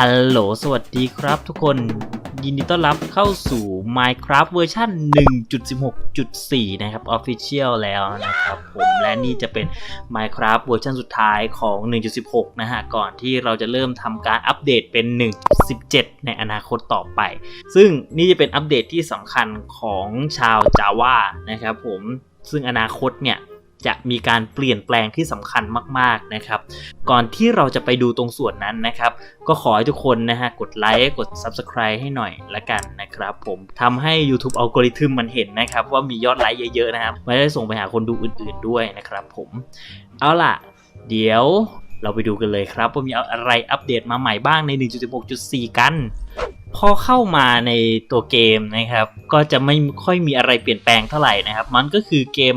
ฮัลโหล สวัสดีครับทุกคน ยินดีต้อนรับเข้าสู่ Minecraft เวอร์ชัน1.16.4 นะครับ Official แล้วนะครับผมและนี่จะเป็น Minecraft เวอร์ชันสุดท้ายของ 1.16 นะฮะ ก่อนที่เราจะเริ่มทำการอัปเดตเป็น 1.17 ในอนาคตต่อไป ซึ่งนี่จะเป็นอัปเดตที่สำคัญของชาว Java นะครับผม ซึ่งอนาคตเนี่ย จะมีการเปลี่ยนแปลงที่สำคัญมากๆนะครับ ก่อนที่เราจะไปดูตรงส่วนนั้นนะครับ ก็ขอให้ทุกคนนะฮะกดไลค์กด Subscribe ให้หน่อยละกันนะครับ ผมทำให้ YouTube อัลกอริทึมมันเห็นนะครับ ว่ามียอดไลค์เยอะๆนะครับไม่ได้ส่งไปหาคนดูอื่นๆด้วยนะครับ ผมเอาล่ะ เดี๋ยวเราไปดูกันเลยครับว่ามีอะไรอัปเดตมาใหม่บ้างใน 1.16.4 กัน พอเข้ามาในตัวเกมนะครับ ก็จะไม่ค่อยมีอะไรเปลี่ยนแปลงเท่าไหร่นะครับ มันก็คือเกม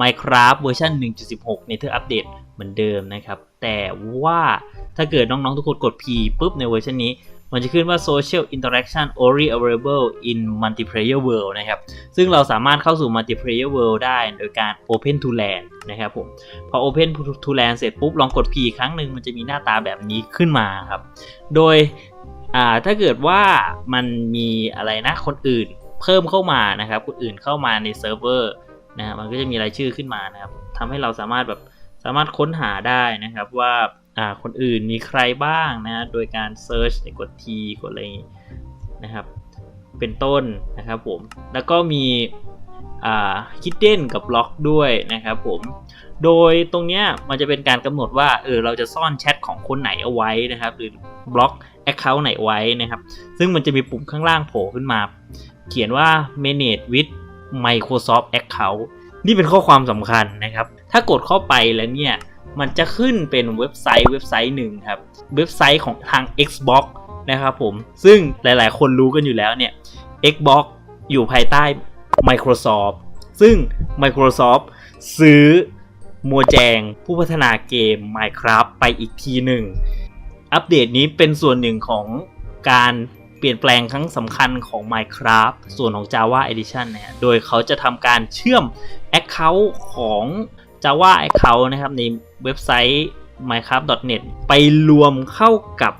Minecraft เวอร์ชัน1.16 ในเทอร์อัปเดตเหมือนเดิมนะครับ แต่ว่าถ้าเกิดน้องๆ ทุกคนกด P ปุ๊บในเวอร์ชันนี้ มันจะขึ้นว่า Social Interaction only available in multiplayer world นะครับ ซึ่งเราสามารถเข้าสู่ multiplayer world ได้โดยการ Open to LAN นะครับผม พอ Open to LAN เสร็จปุ๊บ ลองกด P ครั้งหนึ่งมันจะมีหน้าตาแบบนี้ขึ้นมาครับ โดยถ้าเกิดว่ามันมีอะไรนะคนอื่นเพิ่มเข้ามานะครับ คนอื่นเข้ามาในเซิร์ฟเวอร์ นะฮะมันก็จะมีรายชื่อขึ้นมานะครับทำให้เราสามารถแบบสามารถค้นหาได้นะครับว่าอ่าคนอื่นมีใครบ้างนะฮะโดยการเซิร์ชกด T กดอะไรนะครับ เป็นต้นนะครับผม แล้วก็มีอ่า hidden กับ lock ด้วยนะครับผมโดยตรงเนี้ยมันจะเป็นการกำหนดว่าเออเราจะซ่อนแชทของคนไหนเอาไว้นะครับหรือบล็อก Account ไหนไว้นะครับ ซึ่งมันจะมีปุ่มข้างล่างโผล่ขึ้นมา เขียนว่า manage with Microsoft Account นี่เป็นข้อความสำคัญนะครับ ถ้ากดเข้าไปแล้วเนี่ย มันจะขึ้นเป็นเว็บไซต์เว็บไซต์หนึ่งครับ เว็บไซต์ของทาง Xbox นะครับผม ซึ่งหลายๆ คนรู้กันอยู่แล้วเนี่ย Xbox อยู่ภายใต้ Microsoft ซึ่ง Microsoft ซื้อมัวแจงผู้พัฒนาเกม Minecraft ไปอีกทีหนึ่ง อัปเดตนี้เป็นส่วนหนึ่งของการ เปลี่ยนแปลงครั้งสำคัญของ Minecraft ส่วนของ Java Edition นะฮะโดยเขาจะทำการเชื่อม Account ของ Java Account นะครับในเว็บไซต์ minecraft.net ไปรวมเข้ากับ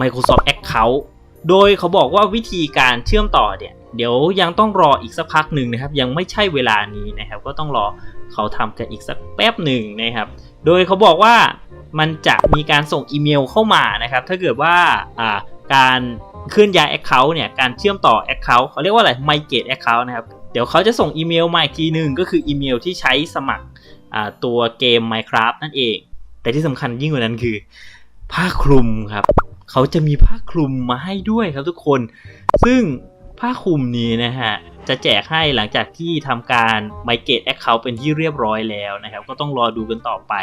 Microsoft Account โดยเขาบอกว่าวิธีการเชื่อมต่อเนี่ยเดี๋ยวยังต้องรออีกสักพักหนึ่งนะครับ ยังไม่ใช่เวลานี้นะครับ ก็ต้องรอเขาทำกันอีกสักแป๊บหนึ่งนะครับ โดยเขาบอกว่ามันจะมีการส่งอีเมลเข้ามานะครับ ถ้าเกิดว่าการ เคลื่อนย้าย Account เนี่ยการเชื่อมต่อ Account เขาเรียกว่าอะไร Migrate Account นะครับ เดี๋ยวเขาจะส่งอีเมลมาอีกทีหนึ่งก็คืออีเมลที่ใช้สมัครตัวเกม Minecraft นั่นเอง แต่ที่สำคัญยิ่งกว่านั้นคือ ผ้าคลุมครับ เขาจะมีผ้าคลุมมาให้ด้วยครับทุกคน ซึ่ง ผ้าคลุมนี้นะฮะจะแจกให้หลังจากที่ทำการ migrate account เป็นที่เรียบร้อยแล้วนะครับ ก็ต้องรอดูกันต่อไป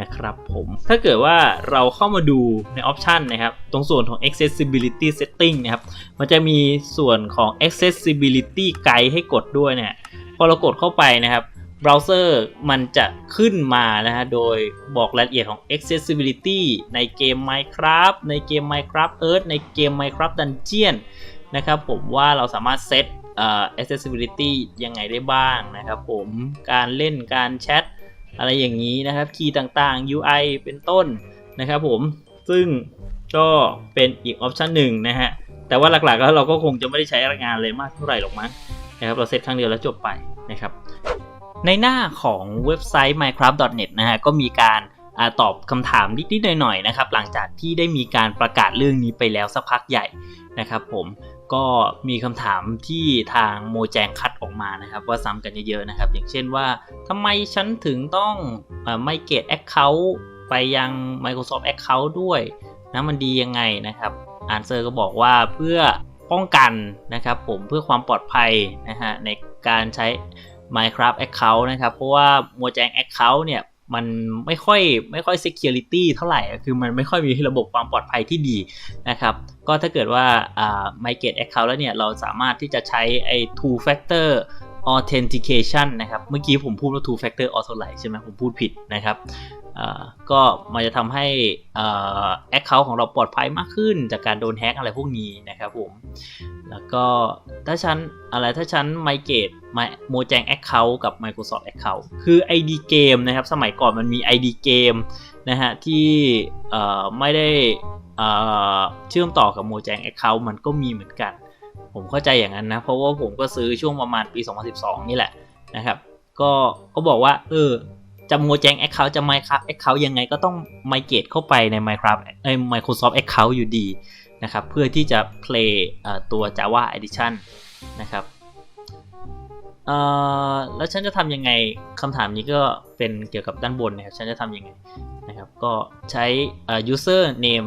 นะครับผมถ้าเกิดว่าเราเข้ามาดูในออปชันนะครับ ตรงส่วนของ accessibility setting นะครับ มันจะมีส่วนของ accessibility guide ให้กดด้วยเนี่ยพอเรากดเข้าไปนะครับเบราว์เซอร์มันจะขึ้นมานะฮะ โดยบอกรายละเอียดของ accessibility ในเกม Minecraft ในเกม Minecraft Earth ในเกม Minecraft Dungeon นะครับผมว่าเราสามารถเซตเอ่อ accessibility ยังไงได้บ้างนะครับผมการเล่นการแชทอะไรอย่างนี้นะครับคีย์ต่างๆ UI เป็นต้นนะครับผมซึ่งก็เป็นอีกออปชันหนึ่งนะฮะแต่ว่าหลักๆแล้วเราก็คงจะไม่ได้ใช้งานเลยมากเท่าไหร่หรอกมั้งนะครับเราเซตครั้งเดียวแล้วจบไปนะครับในหน้าของเว็บไซต์ minecraft.net นะฮะก็มีการอาตอบคำถามนิดๆหน่อยๆนะครับหลังจากที่ได้มีการประกาศเรื่องนี้ไปแล้วสักพักใหญ่นะครับผม ก็มีคำถามที่ทางโมแจงคัดออกมานะครับ ว่าซ้ำกันเยอะๆนะครับ อย่างเช่นว่าทำไมฉันถึงต้องไม่เกต Account ไปยัง Microsoft Account ด้วยนะมันดียังไงนะครับอานเซอร์ก็บอกว่าเพื่อป้องกันนะครับผมเพื่อความปลอดภัยนะฮะในการใช้ Minecraft Account นะครับ เพราะว่าโมแจง Account เนี่ย มันไม่ค่อยไม่ค่อย security เท่าไหร่ คือมันไม่ค่อยมีระบบความปลอดภัยที่ดีนะครับ ก็ถ้าเกิดว่าอ่า migrate account แล้วเนี่ย เราสามารถที่จะใช้ไอ้ two factor authentication นะครับ เมื่อกี้ผมพูดว่า two factor authorize ใช่ไหมผมพูดผิดนะครับก็มันจะทำให้ Account ของเราปลอดภัยมากขึ้น จากการโดนแฮ็กอะไรพวกนี้นะครับผม แล้วก็ถ้าฉันอะไรถ้าฉัน migrate โมแจง Account กับ Microsoft Account คือ ID เกมนะครับ สมัยก่อนมันมี ID เกมนะฮะที่ไม่ได้เอ่อเชื่อมต่อกับ Mojang Account มันก็มีเหมือนกัน ผมเข้าใจอย่างนั้นนะ เพราะว่าผมก็ซื้อช่วงประมาณปี 2012 นี่แหละนะครับ ก็ก็บอกว่าเออจะ Mojang Account จะ Minecraft Account ยังไงก็ต้อง migrate เข้าไปใน Minecraft เอ้ Microsoft Account อยู่ดีนะครับ เพื่อที่จะ play เอ่อตัว Java Edition นะครับแล้วฉันจะทำยังไงคำถามนี้ก็เป็นเกี่ยวกับด้านบนนะครับ ฉันจะทำยังไงนะครับ ก็ใช้ user name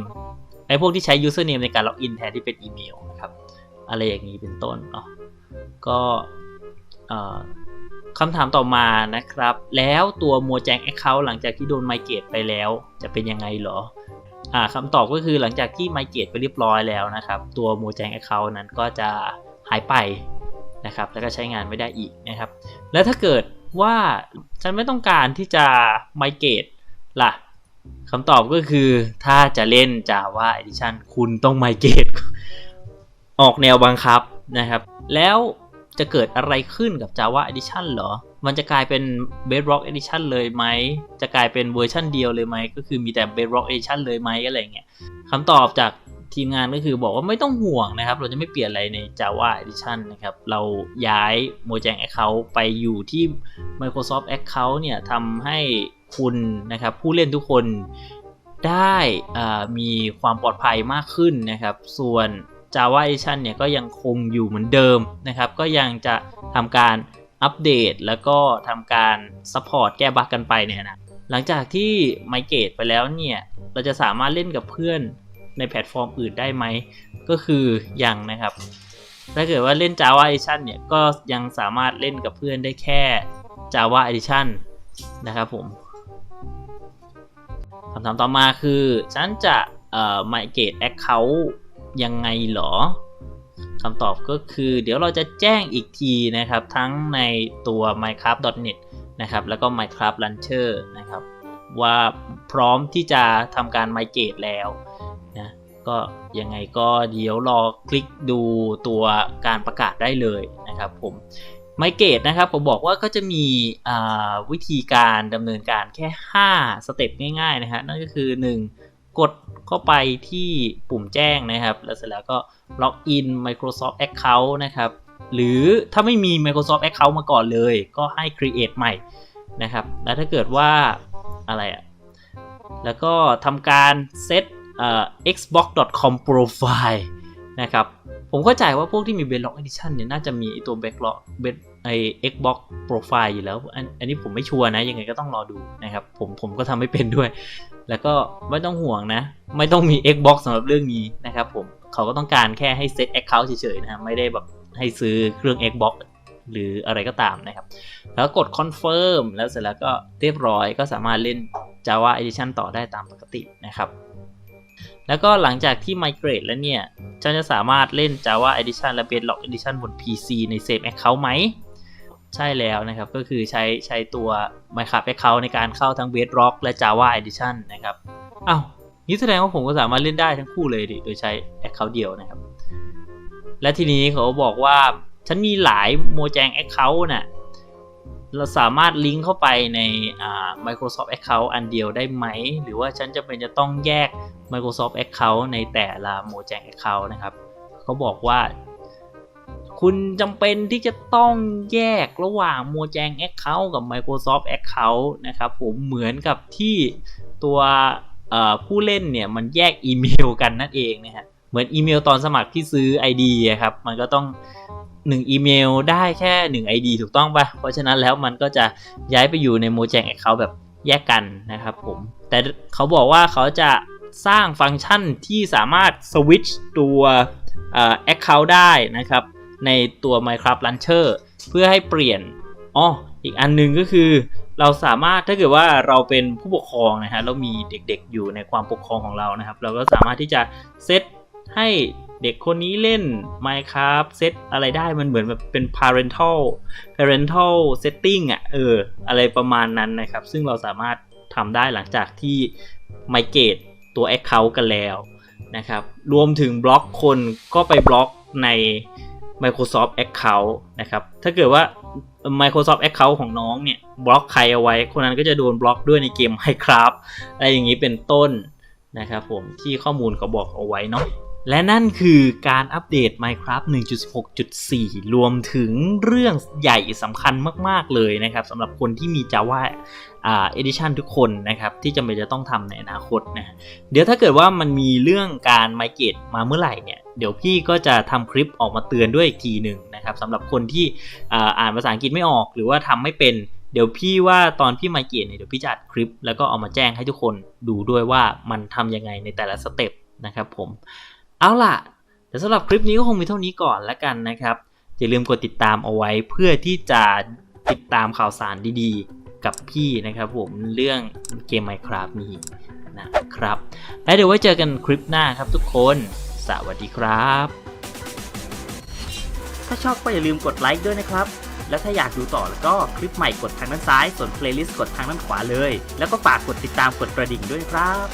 ไอ้พวกที่ใช้ user name ในการล็อกอินแทนที่เป็นอีเมลนะครับ อะไรอย่างนี้เป็นต้นเนาะก็คำถามต่อมานะครับ แล้วตัว Mojang Account หลังจากที่โดน migrate ไปแล้ว จะเป็นยังไงหรออ่าคำตอบก็คือหลังจากที่ migrate ไปเรียบร้อยแล้วนะครับ ตัว Mojang Account นั้นก็จะหายไปนะครับ แล้วก็ใช้งานไม่ได้อีกนะครับ แล้วถ้าเกิดว่าฉันไม่ต้องการที่จะ migrate ล่ะคำตอบก็คือถ้าจะเล่น Java Edition คุณต้อง migrate ออกแนวบังคับนะครับ แล้วจะเกิดอะไรขึ้นกับ Java Edition หรอ มันจะกลายเป็น Bedrock Edition เลยไหม จะกลายเป็นเวอร์ชันเดียวเลยไหม ก็คือมีแต่ Bedrock Edition เลยไหมอะไรเงี้ยคำตอบจากทีมงานก็คือบอกว่าไม่ต้องห่วงนะครับ เราจะไม่เปลี่ยนอะไรใน Java Edition นะครับ เราย้าย Mojang Account ไปอยู่ที่ Microsoft Account เนี่ยทำให้คุณนะครับผู้เล่นทุกคนได้อ่ามีความปลอดภัยมากขึ้นนะครับ ส่วน Java Edition เนี่ยก็ยังคงอยู่เหมือนเดิมนะครับ ก็ยังจะทำการอัปเดตแล้วก็ทำการซัพพอร์ตแก้บั๊กกันไปเนี่ยนะหลังจากที่ไมเกตไปแล้วเนี่ย เราจะสามารถเล่นกับเพื่อนในแพลตฟอร์มอื่นได้ไหม ก็คือยังนะครับ ถ้าเกิดว่าเล่น Java Edition เนี่ย ก็ยังสามารถเล่นกับเพื่อนได้แค่ Java Edition นะครับผมคำถามต่อมาคือ ฉันจะเอ่อ migrate account ยังไงเหรอคำตอบก็คือเดี๋ยวเราจะแจ้งอีกทีนะครับ ทั้งในตัว minecraft.net นะครับ แล้วก็ minecraft launcher นะครับ ว่าพร้อมที่จะทำการ migrate แล้วนะก็ยังไงก็เดี๋ยวรอคลิกดูตัวการประกาศได้เลยนะครับผมไมเกตนะครับผมบอกว่าก็จะมีวิธีการดำเนินการแค่ 5 สเต็ปง่ายๆนะฮะนั่นก็คือ 1 กดเข้าไปที่ปุ่มแจ้งนะครับ แล้วเสร็จแล้วก็ล็อกอิน Microsoft Account นะครับ หรือถ้าไม่มี Microsoft Account มาก่อนเลย ก็ให้ create ใหม่นะครับ แล้วถ้าเกิดว่าอะไรอะแล้วก็ทำการเซตเอ่อ xbox.com profile นะครับ ผมเข้าใจว่าพวกที่มี Bedrock Edition เนี่ยน่าจะมีไอตัว Bedrock ไอ Xbox Profile อยู่แล้ว อันอันนี้ผมไม่ชัวร์นะ ยังไงก็ต้องรอดูนะครับ ผมผมก็ทำไม่เป็นด้วย แล้วก็ไม่ต้องห่วงนะ ไม่ต้องมี Xbox สำหรับเรื่องนี้นะครับผมเขาก็ต้องการแค่ให้เซต Account เฉยๆนะไม่ได้แบบให้ซื้อเครื่อง Xbox หรืออะไรก็ตามนะครับ แล้วกด Confirm แล้วเสร็จแล้วก็เรียบร้อยก็สามารถเล่น Java Edition ต่อได้ตามปกตินะครับ แล้วก็หลังจากที่ migrate แล้วเนี่ยฉันจะสามารถเล่น Java Edition และ Bedrock Edition บน PC ใน Same Account ไหม ใช่แล้วนะครับ ก็คือใช้ใช้ตัว Minecraft Account ในการเข้าทั้ง Bedrock และ Java Edition นะครับอ้าวนี่แสดงว่าผมก็สามารถเล่นได้ทั้งคู่เลยดิโดยใช้ Account เดียวนะครับ และทีนี้เขาบอกว่าฉันมีหลาย Mojang Account น่ะเราสามารถลิงก์เข้าไปในอ่า Microsoft Account อันเดียวได้ไหม หรือว่าฉันจะเป็นจะต้องแยก Microsoft Account ในแต่ละ Mojang Account นะครับ เขาบอกว่า คุณจำเป็นที่จะต้องแยกระหว่าง Mojang Account กับ Microsoft Account นะครับผมเหมือนกับที่ตัวผู้เล่นเนี่ยมันแยกอีเมลกันนั่นเองนะฮะเหมือนอีเมลตอนสมัครที่ซื้อ ID อะครับมันก็ต้อง 1 อีเมลได้แค่ 1 ID ถูกต้องปะเพราะฉะนั้นแล้วมันก็จะย้ายไปอยู่ใน Mojang Account แบบแยกกันนะครับผม แต่เขาบอกว่าเขาจะสร้างฟังก์ชันที่สามารถสวิตช์ตัวเอ่อ Account ได้นะครับ ในตัว Minecraft Launcher เพื่อให้เปลี่ยนอ๋ออีกอันหนึงก็คือเราสามารถถ้าเกิดว่าเราเป็นผู้ปกครองนะฮะแล้วมีเด็กๆอยู่ในความปกครองของเรานะครับ เราก็สามารถที่จะเซตให้เด็กคนนี้เล่น Minecraft เซตอะไรได้มันเหมือนแบบเป็น parental parental setting อะเอออะไรประมาณนั้นนะครับ ซึ่งเราสามารถทำได้หลังจากที่ migrate ตัว Account กันแล้วนะครับ รวมถึงบล็อกคนก็ไปบล็อกใน Microsoft Account นะครับ ถ้าเกิดว่า Microsoft Account ของน้องเนี่ยบล็อกใครเอาไว้ คนนั้นก็จะโดนบล็อกด้วยในเกม Minecraft อะไรอย่างนี้เป็นต้นนะครับผมที่ข้อมูลเขาบอกเอาไว้เนาะ และนั่นคือการอัปเดต Minecraft 1.6.4 รวมถึงเรื่องใหญ่สำคัญมาก ๆ เลยนะครับสำหรับคนที่มี Java อ่า Edition ทุกคนนะครับที่จำเป็นจะต้องทำในอนาคตนะเดี๋ยวถ้าเกิดว่ามันมีเรื่องการไมเกตมาเมื่อไหร่เนี่ยเดี๋ยวพี่ก็จะทำคลิปออกมาเตือนด้วยอีกทีหนึ่งนะครับสำหรับคนที่อ่าอ่านภาษาอังกฤษไม่ออก หรือว่าทำไม่เป็นเดี๋ยวพี่ว่าตอนพี่ไมเกตเนี่ยเดี๋ยวพี่จะอัดคลิป แล้วก็เอามาแจ้งให้ทุกคนดูด้วยว่ามันทำยังไงในแต่ละสเต็ปนะครับผม เอาล่ะแต่สำหรับคลิปนี้ก็คงมีเท่านี้ก่อนแล้วกันนะครับ อย่าลืมกดติดตามเอาไว้เพื่อที่จะติดตามข่าวสารดีๆ กับพี่นะครับผมเรื่องเกม Minecraft นี้นะครับ และเดี๋ยวไว้เจอกันคลิปหน้าครับทุกคน สวัสดีครับ ถ้าชอบก็อย่าลืมกดไลค์ด้วยนะครับ แล้วถ้าอยากดูต่อแล้วก็คลิปใหม่กดทางด้านซ้าย ส่วนเพลย์ลิสต์กดทางด้านขวาเลย แล้วก็ฝากกดติดตามกดกระดิ่งด้วยครับ